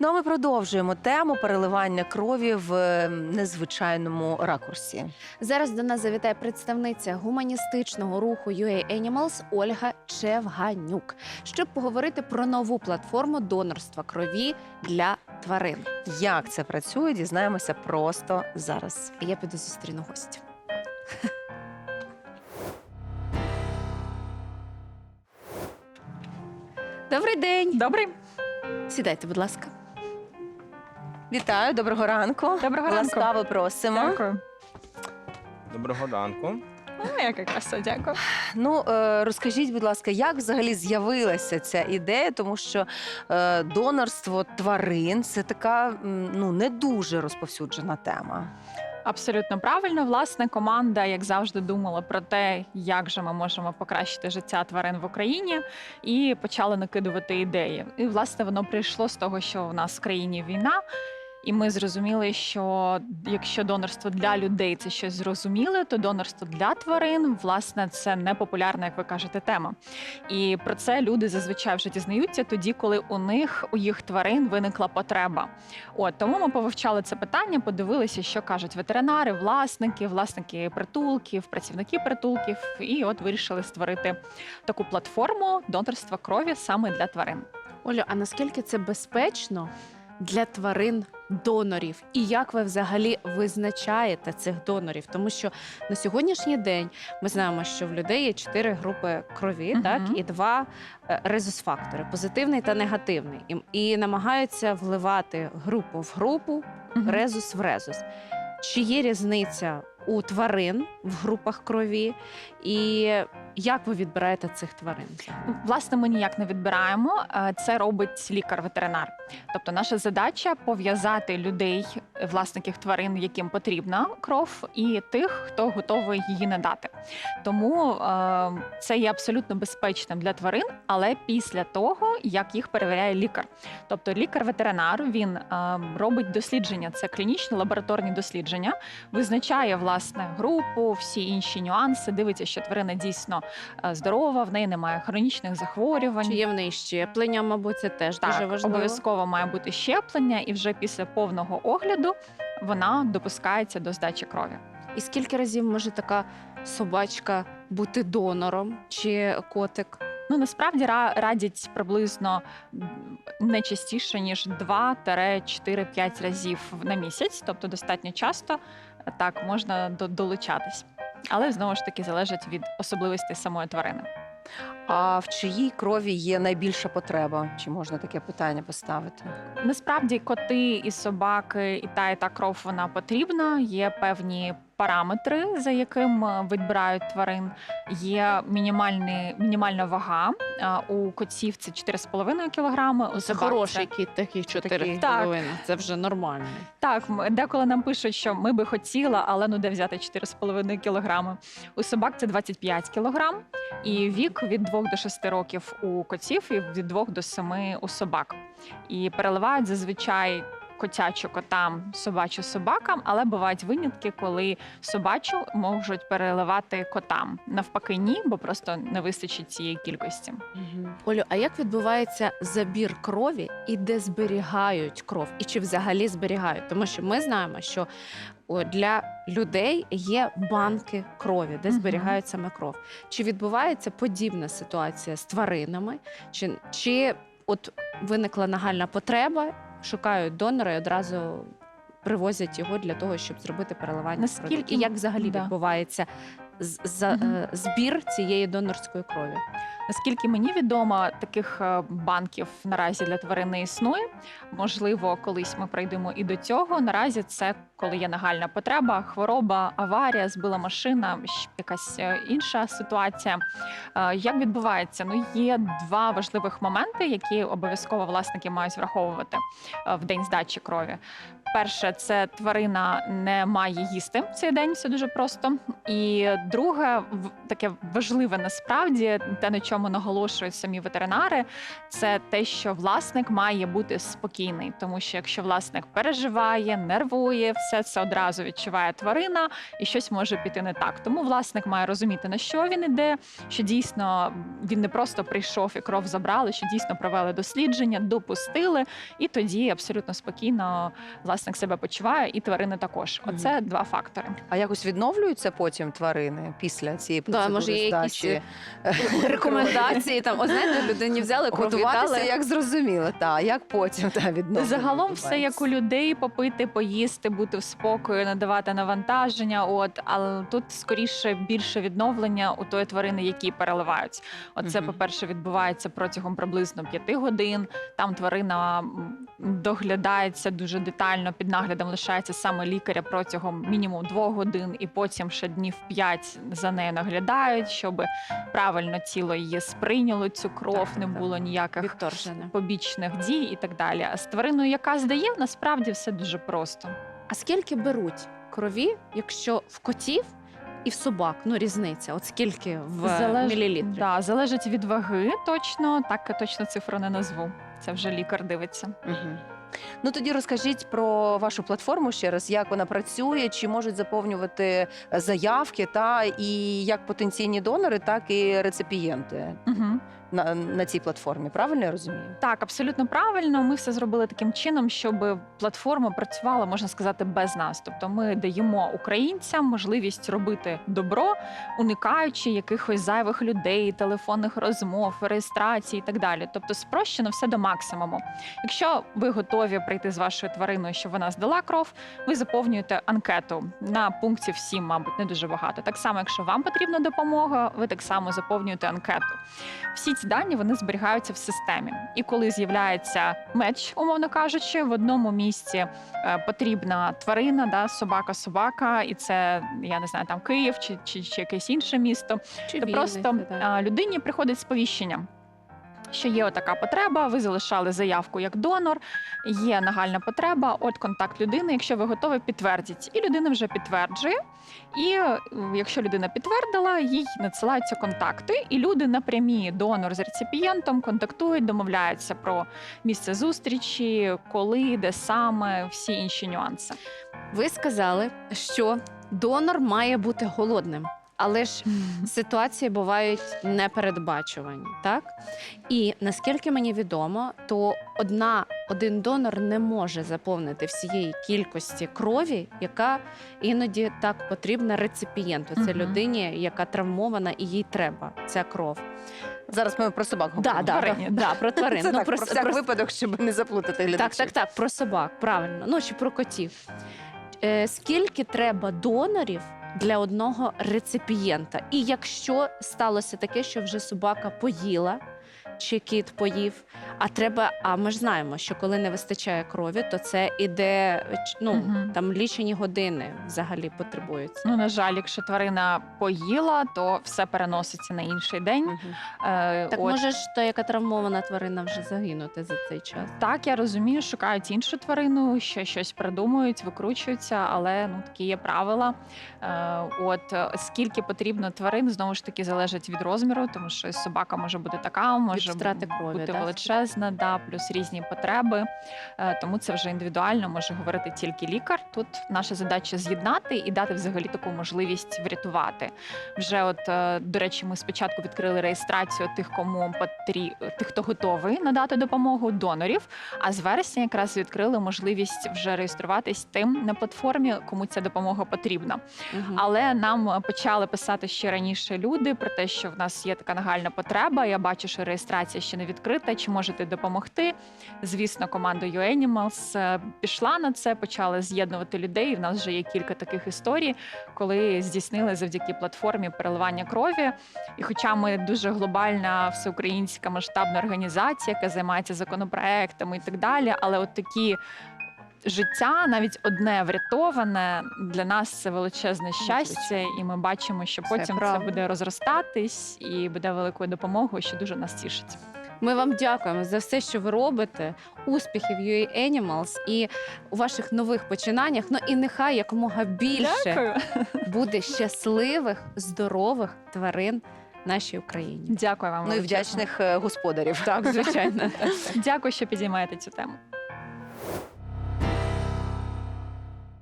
Ну а ми продовжуємо тему переливання крові в е, незвичайному ракурсі. Зараз до нас завітає представниця гуманістичного руху UA Animals Ольга Чевганюк, щоб поговорити про нову платформу донорства крові для тварин. Як це працює, дізнаємося просто зараз. Я піду зустріну гостя. Добрий день. Добрий. Сідайте, будь ласка. Вітаю, доброго ранку. Доброго ранку. Ласкаво просимо. Дякую. Доброго ранку. Ну, яка краса, дякую. Ну е, розкажіть, будь ласка, як взагалі з'явилася ця ідея, тому що е, донорство тварин це така м, ну не дуже розповсюджена тема. Абсолютно правильно. Власне, команда, як завжди, думала про те, як же ми можемо покращити життя тварин в Україні, і почали накидувати ідеї. І власне воно прийшло з того, що в нас в країні війна. І ми зрозуміли, що якщо донорство для людей це щось зрозуміле, то донорство для тварин, власне, це не популярна, як ви кажете, тема. І про це люди зазвичай вже дізнаються тоді, коли у них у їх тварин виникла потреба. От тому ми повивчали це питання, подивилися, що кажуть ветеринари, власники, власники притулків, працівники притулків, і от вирішили створити таку платформу донорства крові саме для тварин. Олю, а наскільки це безпечно для тварин донорів? І як ви взагалі визначаєте цих донорів? Тому що на сьогоднішній день ми знаємо, що в людей є чотири групи крові, Мгм. так і два е, резус-фактори позитивний та негативний. І, і намагаються вливати групу в групу, резус в резус. Чи є різниця у тварин в групах крові? І як ви відбираєте цих тварин? Власне, ми ніяк не відбираємо. Е, Це робить лікар-ветеринар. Тобто, наша задача пов'язати людей, власників тварин, яким потрібна кров, і тих, хто готовий її надати. Тому е, це є абсолютно безпечним для тварин, але після того, як їх перевіряє лікар. Тобто, лікар-ветеринар він е, робить дослідження, це клінічні лабораторні дослідження, визначає власне групу, всі інші нюанси, дивиться, що тварина дійсно здорова, в неї немає хронічних захворювань. Чи є в неї щеплення, мабуть, це теж так, дуже важливо. обов'язково має бути щеплення, і вже після повного огляду вона допускається до здачі крові. І скільки разів може така собачка бути донором чи котик? Ну насправді ра- радять приблизно не частіше ніж 2-4-5 разів на місяць, тобто достатньо часто е, так можна долучатись. Але знову ж таки залежить від особливостей самої тварини. А в чиїй крові є найбільша потреба? Чи можна таке питання поставити? Насправді коти і собаки, і та і та кров вона потрібна. Є певні параметри, за яким е, відбирають тварин. Є мінімальний, мінімальна вага. У котів це 4,5 кг, у Це собак хороший це... кіт, такий чотири Такий. з Так. Це вже нормально. Так, деколи нам пишуть, що ми би хотіли, але ну де взяти 4,5 кг. У собак це 25 кг. І вік від 2 до 6 років у котів і від 2 до 7 у собак. І переливають зазвичай котячу котам, собачу собакам, але бувають винятки, коли собачу можуть переливати котам. Навпаки, ні, бо просто не вистачить цієї кількості. Олю, а як відбувається забір крові і де зберігають кров? І чи взагалі зберігають? Тому що ми знаємо, що для людей є банки крові, де зберігають саме кров. Чи відбувається подібна ситуація з тваринами? Чи, чи от виникла нагальна потреба, шукають донора і одразу привозять його для того, щоб зробити переливання крові? І як взагалі да. відбувається з- Мгм. е, збір цієї донорської крові? Наскільки мені відомо, таких е, банків наразі для тварин не існує. Можливо, колись ми прийдемо і до цього. Наразі це коли є нагальна потреба, хвороба, аварія, збила машина, якась е, інша ситуація. Е, Як відбувається? Ну є два важливих моменти, які обов'язково власники мають враховувати в день здачі крові. Перше, це тварина не має їсти цей день, все дуже просто. І друге, таке важливе насправді, те, на чому чому наголошують самі ветеринари, це те, що власник має бути спокійний, тому що якщо власник переживає, нервує, все це одразу відчуває тварина, і щось може піти не так. Тому власник має розуміти, на що він іде, що дійсно він не просто прийшов і кров забрали, що дійсно провели дослідження, допустили, і тоді абсолютно спокійно власник себе почуває, і тварини також. Оце два фактори. А якось відновлюються потім тварини після цієї Да, процедури може, є якісь, здачі? Рекомендації там, о, знаєте, людині взяли кров Готуватися, віддали. як зрозуміло, та як потім та відновлення Загалом все як у людей попити, поїсти, бути в спокою, надавати навантаження. От але тут скоріше більше відновлення у тої тварини, які переливаються. От це, Мгм. по-перше, відбувається протягом приблизно п'яти годин. Там тварина м, доглядається дуже детально, під наглядом лишається саме лікаря протягом мінімум двох годин, і потім ще днів п'ять за нею наглядають, щоб правильно тіло її сприйняло цю кров, Так, не так. було ніяких Відторжене. побічних дій і так далі. А з твариною, яка здає, насправді все дуже просто. А скільки беруть крові, якщо в котів і в собак? Ну, різниця. От скільки в Залеж- мілілітрі? Да, залежить від ваги точно. Так точно цифру не назву. Це вже лікар дивиться. Мгм. Ну тоді розкажіть про вашу платформу ще раз, як вона працює, чи можуть заповнювати е, заявки, та і як потенційні донори, так і реципієнти Угу. На, на цій платформі. Правильно я розумію? Так, абсолютно правильно. Ми все зробили таким чином, щоб платформа працювала, можна сказати, без нас. Тобто, ми даємо українцям можливість робити добро, уникаючи якихось зайвих людей, телефонних розмов, реєстрацій і так далі. Тобто, спрощено все до максимуму. Якщо ви готові прийти з вашою твариною, щоб вона здала кров, ви заповнюєте анкету на пунктів 7, мабуть, не дуже багато. Так само, якщо вам потрібна допомога, ви так само заповнюєте анкету. Всі ці дані вони зберігаються в системі. І коли з'являється меч, умовно кажучи, в одному місці е, потрібна тварина, да, собака-собака, і це я не знаю, там Київ чи, чи, чи якесь інше місто, Чи то вільний, просто да. людині приходить сповіщення. Що є отака потреба, ви залишали заявку як донор, є нагальна потреба, от контакт людини. Якщо ви готові, підтвердіть. І людина вже підтверджує. І е, якщо людина підтвердила, їй надсилаються контакти, і люди напрямі донор з реципієнтом контактують, домовляються про місце зустрічі, коли, де саме, всі інші нюанси. Ви сказали, що донор має бути голодним. Але ж ситуації бувають непередбачувані, так? І наскільки мені відомо, то одна, один донор не може заповнити всієї кількості крові, яка іноді так потрібна реципієнту. Це людині, яка травмована і їй треба ця кров. Зараз ми про собак говоримо. да, да, да, про тварин. Це Ну, так, про, всяк про- випадок, щоб не заплутати глядачів. так, так, так, про собак, правильно. Ну чи про котів. Е, скільки треба донорів для одного реципієнта? І якщо сталося таке, що вже собака поїла. Чи кіт поїв, а треба. А ми ж знаємо, що коли не вистачає крові, то це іде ну Мгм. там лічені години взагалі потребуються. Ну, на жаль, якщо тварина поїла, то все переноситься на інший день. Мгм. Е, Так от. може ж то, яка травмована тварина вже загинути за цей час. Так, я розумію, шукають іншу тварину, ще щось придумують, викручуються, але ну такі є правила. Е, от скільки потрібно тварин, знову ж таки залежить від розміру, тому що собака може бути така, може втрати крові, бути да? величезна, да, плюс різні потреби. Е, тому це вже індивідуально може говорити тільки лікар. Тут наша задача з'єднати і дати взагалі таку можливість врятувати. Вже от е, до речі, ми спочатку відкрили реєстрацію тих, кому потрі... тих, хто готовий надати допомогу донорів. А з вересня якраз відкрили можливість вже реєструватись тим на платформі, кому ця допомога потрібна. Мгм. Але нам почали писати ще раніше люди про те, що в нас є така нагальна потреба. Я бачу, що реєстрація ще не відкрита. Чи можете допомогти? Звісно, команда UAnimals е, пішла на це, почали з'єднувати людей. І в нас вже є кілька таких історій, коли здійснили завдяки платформі переливання крові. І хоча ми дуже глобальна всеукраїнська масштабна організація, яка займається законопроектами і так далі, але от такі. Життя навіть одне врятоване для нас це величезне щастя, і ми бачимо, що потім це правда. буде розростатись і буде великою допомогою, що дуже нас тішить. Ми вам дякуємо за все, що ви робите. Успіхів UA Animals і у ваших нових починаннях. Ну і нехай якомога більше Дякую. буде щасливих, здорових тварин нашій Україні. Дякую вам. Ну і вдячних е, господарів. Так, звичайно. Дякую, що підіймаєте цю тему.